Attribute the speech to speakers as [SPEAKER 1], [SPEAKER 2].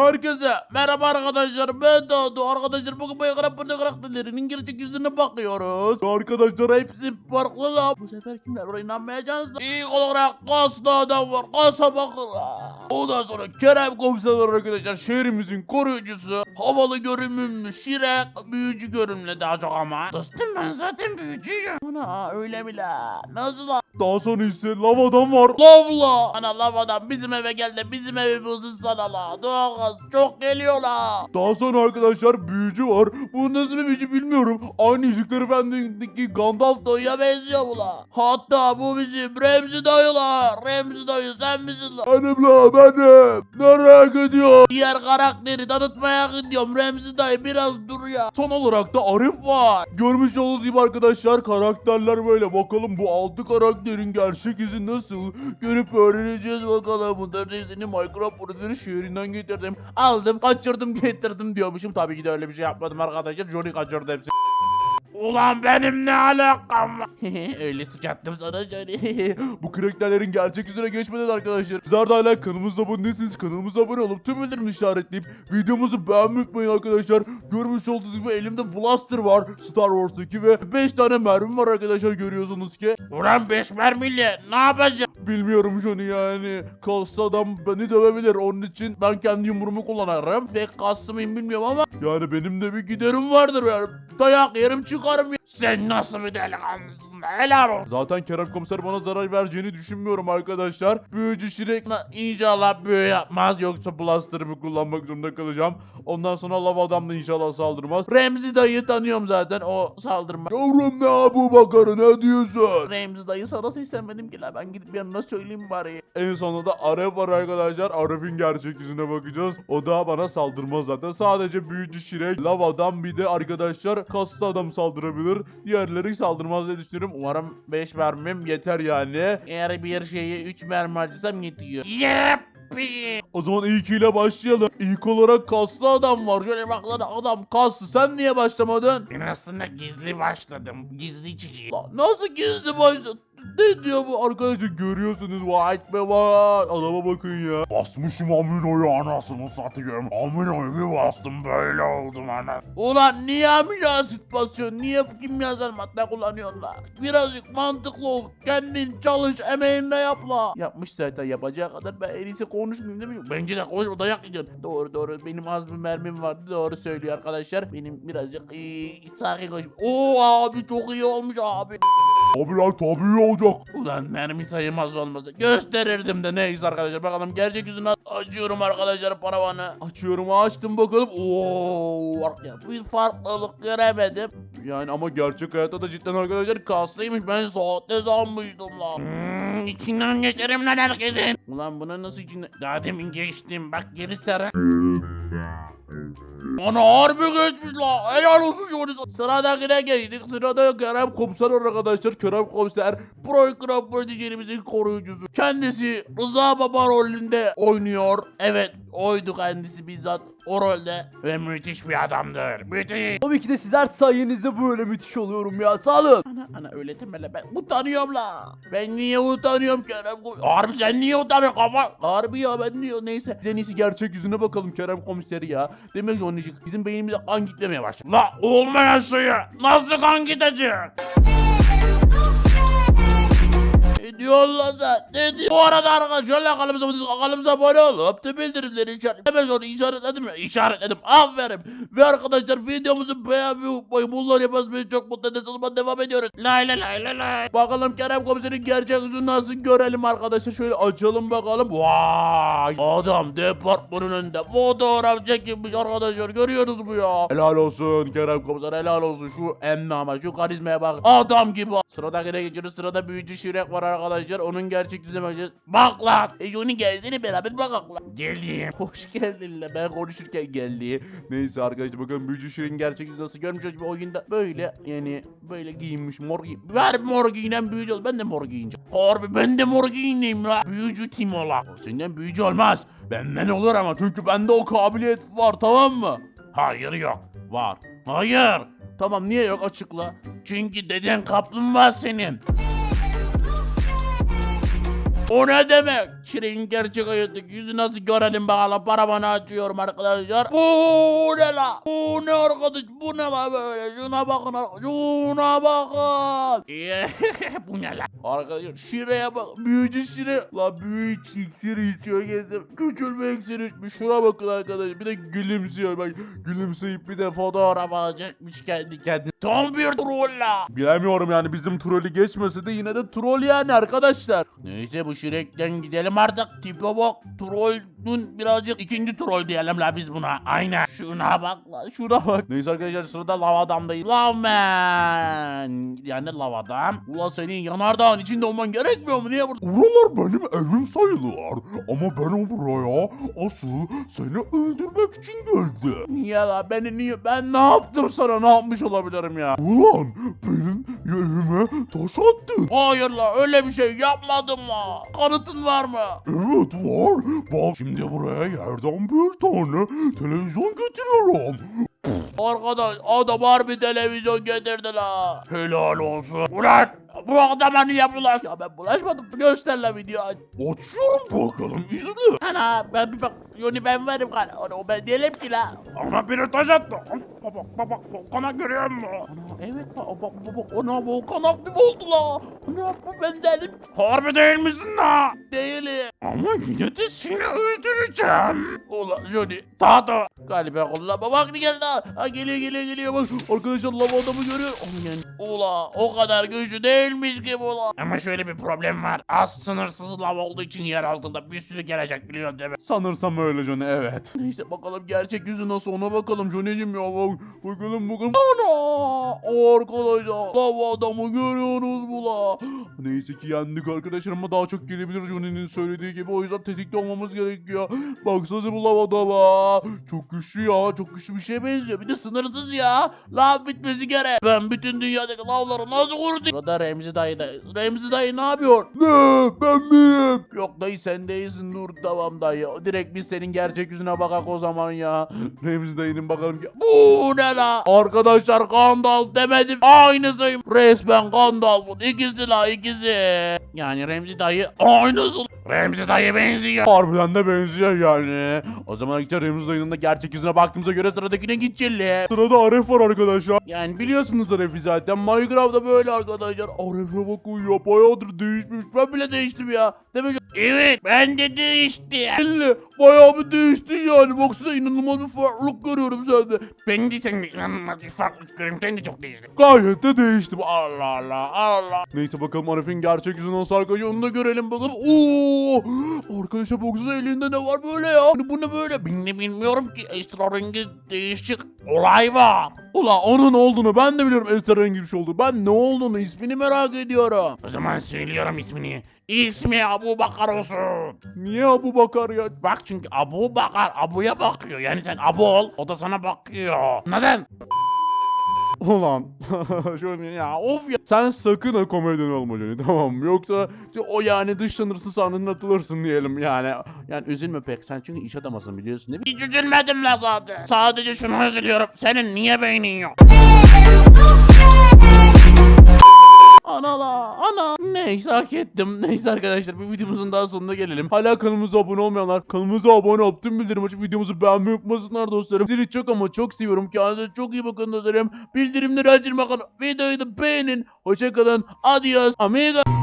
[SPEAKER 1] Herkese merhaba arkadaşlar. Ben Dağdu arkadaşlar bugün Minecraft burada karakterlerin İngilizce yüzüne bakıyoruz. Arkadaşlar hepsi farklı lan. Bu sefer kimler var? İnanmayacaksınız İlk olarak kaslı adam var. Kasa bakın. Ondan sonra Kerem komiser arkadaşlar. Şehrimizin koruyucusu. Havalı görünümlü Şirek büyücü görünümlü daha çok ama. Dostum ben zaten büyücüyüm. Ana öyle mi la Nasıl la daha sonra ise lavadan var. Lavla. Ana lavadan bizim eve geldi. Bizim evimizi ısıtsana la. Doğal çok geliyor la. Daha sonra arkadaşlar büyücü var. Bu nasıl bir büyücü bilmiyorum. Aynı Yüzükler Efendi'deki Gandalf dayıya benziyor bu la. Hatta bu bizim Remzi dayı la. Remzi dayı sen misin la? Benim la benim. Nereye gidiyor? Diğer karakteri tanıtmaya gidiyorum. Remzi dayı biraz dur ya. Son olarak da Arif var. Görmüş olduğunuz gibi arkadaşlar karakterler böyle. Bakalım bu altı karakterin gerçek yüzü nasıl? Görüp öğreneceğiz bakalım. Bunların hepsini Minecraft Prodüleri şehrinden getirdim. Aldım, kaçırdım, getirdim diyormuşum. Tabii ki de öyle bir şey yapmadım arkadaşlar. Johnny kaçırdı hepsini. Ulan benim ne alakam var? Öyle sıçattım sana Johnny. Bu karakterlerin gerçek yüzüne geçmeden arkadaşlar. Sizler de hala kanalımıza abone değilseniz kanalımıza abone olup tüm bildirim işaretleyip videomuzu beğenmeyi unutmayın arkadaşlar. Görmüş olduğunuz gibi elimde Blaster var Star Wars'taki ve 5 tane mermim var arkadaşlar görüyorsunuz ki. Ulan 5 mermiyle ne yapacağım? Bilmiyorum Johnny yani. Kaslı adam beni dövebilir. Onun için ben kendi yumruğumu kullanırım. Pek kaslı mıyım bilmiyorum ama yani benim de bir giderim vardır yani. Dayak yerim çıkarım ya. Sen nasıl bir delikanlısın helal olsun. Zaten Kerem komiser bana zarar vereceğini düşünmüyorum arkadaşlar. Büyücü Şirek inşallah büyü yapmaz yoksa Blaster'ımı kullanmak zorunda kalacağım. Ondan sonra Lava Adam da inşallah saldırmaz. Remzi dayıyı tanıyorum zaten o saldırmaz. Yavrum ne Abu Bakar'ı ne diyorsun? Remzi dayı sarası istemedim ki la ben gidip yanına söyleyeyim bari. En sonunda da Aref var arkadaşlar. Aref'in gerçek yüzüne bakacağız. O da bana saldırmaz zaten. Sadece büyücü Şirek, Lava'dan bir de arkadaşlar kaslı adam saldırabilir. Diğerleri saldırmaz diye düşünüyorum. Umarım 5 mermim yeter yani. Eğer bir şeyi 3 mermi harcasam yetiyor. Yeppi. O zaman ilkiyle başlayalım. İlk olarak kaslı adam var. Şöyle bak lan adam kaslı. Sen niye başlamadın?
[SPEAKER 2] Ben aslında gizli başladım. Gizli.
[SPEAKER 1] Lan Nasıl gizli başladın? Ne diyor bu arkadaşlar görüyorsunuz white be var. Adama bakın ya.
[SPEAKER 2] Basmışım Amino'yu anasını satayım. Amino'yu bir bastım böyle oldum ana.
[SPEAKER 1] Ulan niye amino asit basıyorsun? Niye kimyasal madde kullanıyorsun la? Birazcık mantıklı ol. Kendin çalış, emeğinle yap la. Yapmış zaten yapacağı kadar ben en iyisi konuşmayayım değil mi? Bence de konuşma dayak yiyeceksin. Doğru doğru benim az bir mermim vardı doğru söylüyor arkadaşlar. Benim birazcık iyi, sakin konuş. Oo abi çok iyi olmuş abi.
[SPEAKER 2] Abi lan tabii olacak.
[SPEAKER 1] Ulan mermi sayılmaz olmasa gösterirdim de neyse arkadaşlar. Bakalım gerçek yüzünü açıyorum arkadaşlar paravanı. Açıyorum açtım bakalım. Ooo ya bir farklılık göremedim. Yani ama gerçek hayatta da cidden arkadaşlar kaslıymış. Ben saatte sanmıştım lan.
[SPEAKER 2] Hmm, içinden geçerim lan herkesin.
[SPEAKER 1] ulan buna nasıl içinde
[SPEAKER 2] Daha demin geçtim. Bak geri sarı.
[SPEAKER 1] Ana harbi geçmiş la. Helal olsun Johnny. Sıradakine geçtik. Sırada Kerem Komiser var arkadaşlar. Kerem Komiser Minecraft projelerimizin koruyucusu. Kendisi Rıza Baba rolünde oynuyor. Evet oydu kendisi bizzat o rolde.
[SPEAKER 2] Ve müthiş bir adamdır. Müthiş.
[SPEAKER 3] Tabii ki de sizler sayenizde böyle müthiş oluyorum ya sağ olun.
[SPEAKER 1] Ana ana öyle demele ben utanıyorum la. Ben niye utanıyorum Kerem Komiser?
[SPEAKER 2] Harbi sen niye utanıyorsun kafa?
[SPEAKER 1] Harbi ya ben diyor neyse. En iyisi gerçek yüzüne bakalım Kerem Komiseri ya. Demek ki onun için bizim beynimize kan gitmemeye başladı.
[SPEAKER 2] La olmayan şeyi nasıl kan gidecek?
[SPEAKER 1] Lan sen? Ne diyorsun? Bu arada arkadaşlar kanalımıza kanalımıza abone olup tüm bildirimleri işaret. Hemen sonra işaretledim mi? İşaretledim. Aferin. Ve arkadaşlar videomuzu beğenmeyi unutmayın. Bunları yapmanız beni çok mutlu eder. O zaman devam ediyoruz.
[SPEAKER 2] Lay lay lay lay lay.
[SPEAKER 1] Bakalım Kerem komiserin gerçek yüzünü nasıl görelim arkadaşlar. Şöyle açalım bakalım. Vay. Adam departmanın önünde fotoğraf çekilmiş arkadaşlar. Görüyorsunuz bu ya. Helal olsun Kerem komiser helal olsun. Şu emme ama şu karizmaya bak. Adam gibi. Sıradakine geçiyoruz. Sırada büyücü Şirek var arkadaşlar. Onun gerçek yüzüne bakacağız. Bak lan. E Johnny gelsene beraber bakalım lan.
[SPEAKER 2] Geleyim.
[SPEAKER 1] Hoş geldin la ben konuşurken geldi. Neyse arkadaşlar bakın Büyücü Şirin gerçek yüzü nasıl görmüş bir oyunda böyle yani böyle giyinmiş mor giyin. Ver mor giyinen büyücü ol ben de mor giyineceğim. Harbi ben de mor giyineyim la. Büyücü tim ola. Senden büyücü olmaz. Benden olur ama çünkü bende o kabiliyet var tamam mı?
[SPEAKER 2] Hayır yok.
[SPEAKER 1] Var.
[SPEAKER 2] Hayır.
[SPEAKER 1] Tamam niye yok açıkla.
[SPEAKER 2] Çünkü deden kaplumbağa senin.
[SPEAKER 1] O ne demek? Şirin gerçek hayattaki yüzü nasıl görelim bakalım. Paravanı açıyorum arkadaşlar. Bu ne la? Bu ne arkadaş? Bu ne la böyle? Şuna bakın. ar- Şuna bakın. bu ne la? Arkadaşlar Şire'ye bak. Büyücü Şire. La büyücü iksir içiyor gezim. Küçülme iksir içmiş. Şuna bakın arkadaşlar. Bir de gülümsüyor. Bak gülümseyip bir de fotoğraf alacakmış kendi kendine. Tam bir troll la.
[SPEAKER 3] Bilemiyorum yani bizim trolü geçmese de yine de troll yani arkadaşlar.
[SPEAKER 1] Neyse bu Shrek'ten gidelim artık. Tipe bak. Trollün birazcık ikinci troll diyelim la biz buna. Aynen. Şuna bak la. Şuna bak. Neyse arkadaşlar sırada lav adamdayız. Lav man. Yani lav adam. Ula senin yanardağın içinde olman gerekmiyor mu? Niye burada?
[SPEAKER 2] Buralar benim evim sayılır. Ama ben o buraya asıl seni öldürmek için geldim.
[SPEAKER 1] Niye la? Beni niye? Ben ne yaptım sana? Ne yapmış olabilirim ya?
[SPEAKER 2] Ulan benim evime taş attın.
[SPEAKER 1] Hayır la öyle bir şey yapmadım la. Kanıtın var mı?
[SPEAKER 2] Evet var. Bak şimdi buraya yerden bir tane televizyon getiriyorum.
[SPEAKER 1] Arkadaş adam harbi televizyon getirdi la. Helal olsun. Ulan bu adama niye bulaş? Ya ben bulaşmadım. Göster la video.
[SPEAKER 2] Açıyorum bakalım izle.
[SPEAKER 1] Ana ben bir bak. Yoni ben varım kan. Onu o ben değilim ki la.
[SPEAKER 2] Ama biri taş attı. Baba baba kana görüyor musun?
[SPEAKER 1] Ana evet bak bak. Ana volkan aktif oldu la. Ana bu ben değilim.
[SPEAKER 2] Harbi değil misin la?
[SPEAKER 1] Değilim.
[SPEAKER 2] Ama yine de seni öldüreceğim.
[SPEAKER 1] Ulan Johnny. Tahta. Galiba kullanma vakti geldi ha. Ha geliyor geliyor geliyor bak. Arkadaşlar lava adamı görüyor. Aman. Ula o kadar güçlü değilmiş ki bu la.
[SPEAKER 2] Ama şöyle bir problem var. Az sınırsız lav olduğu için yer altında bir sürü gelecek biliyorsun değil mi?
[SPEAKER 3] Sanırsam öyle Johnny evet.
[SPEAKER 1] Neyse bakalım gerçek yüzü nasıl ona bakalım Johnny'cim ya bak. Bakalım bakalım. Ana! Arkadaşlar lava adamı görüyorsunuz bu la.
[SPEAKER 3] Neyse ki yendik arkadaşlar ama daha çok gelebilir Johnny'nin söylediği gibi o yüzden tetikte olmamız gerekiyor. Baksanıza bu lavada bak. Çok güçlü ya çok güçlü bir şeye benziyor.
[SPEAKER 1] Bir de sınırsız ya. Lav bitmesi gerek. Ben bütün dünyadaki lavları nasıl kurutayım? Burada Remzi dayı da. Remzi dayı ne yapıyor?
[SPEAKER 3] Ne?
[SPEAKER 1] Yok dayı sen değilsin dur tamam dayı. Direkt biz senin gerçek yüzüne bakak o zaman ya.
[SPEAKER 3] Remzi dayının bakalım ki.
[SPEAKER 1] Bu ne la? Arkadaşlar Gandalf demedim. Aynısıyım. Resmen Gandalf'ın ikisi la ikisi. Yani Remzi dayı aynısı.
[SPEAKER 2] Remzi dayı benziyor.
[SPEAKER 3] Harbiden de benziyor yani. O zaman işte Remzi dayının da gerçek yüzüne baktığımıza göre sıradakine gideceğiz. Sırada Aref var arkadaşlar. Yani biliyorsunuz Aref'i zaten. Minecraft'ta böyle arkadaşlar. Aref'e bakın ya bayağıdır değişmiş. Ben bile değiştim ya. Demek
[SPEAKER 1] Evet ben de değişti.
[SPEAKER 3] belli. Bayağı bir değiştin yani. Baksana inanılmaz bir farklılık görüyorum sende.
[SPEAKER 2] Ben de senin inanılmaz bir farklılık görüyorum. Sen de çok değiştin.
[SPEAKER 3] Gayet de değiştim. Allah Allah Allah. Neyse bakalım Arif'in gerçek yüzü nasıl arkadaşlar onu da görelim bakalım. Oo! Arkadaşlar baksana elinde ne var böyle ya? Bu ne böyle?
[SPEAKER 1] Ben de bilmiyorum ki esrarengiz değişik olay var.
[SPEAKER 3] Ulan onun olduğunu ben de biliyorum esrarengi bir şey oldu. Ben ne olduğunu ismini merak ediyorum.
[SPEAKER 2] O zaman söylüyorum ismini. İsmi Abu Bakar olsun.
[SPEAKER 3] Niye Abu Bakar ya?
[SPEAKER 2] Bak çünkü Abu Bakar Abu'ya bakıyor. Yani sen Abu ol o da sana bakıyor. Neden?
[SPEAKER 3] Ulan şöyle ya of ya. Sen sakın ha komedyen olma Johnny tamam mı? Yoksa o yani dışlanırsın sandığın atılırsın diyelim yani. Yani üzülme pek sen çünkü iş adamısın biliyorsun değil mi?
[SPEAKER 2] Hiç üzülmedim la zaten. Sadece şunu üzülüyorum. Senin niye beynin yok?
[SPEAKER 1] Neyse hak ettim. Neyse arkadaşlar bir videomuzun daha sonuna gelelim.
[SPEAKER 3] Hala kanalımıza abone olmayanlar kanalımıza abone olup tüm bildirim açıp videomuzu beğenmeyi unutmasınlar dostlarım. Sizi çok ama çok seviyorum. Kendinize çok iyi bakın dostlarım. Bildirimleri açın bakalım. Videoyu da beğenin. Hoşçakalın. Adios amigo.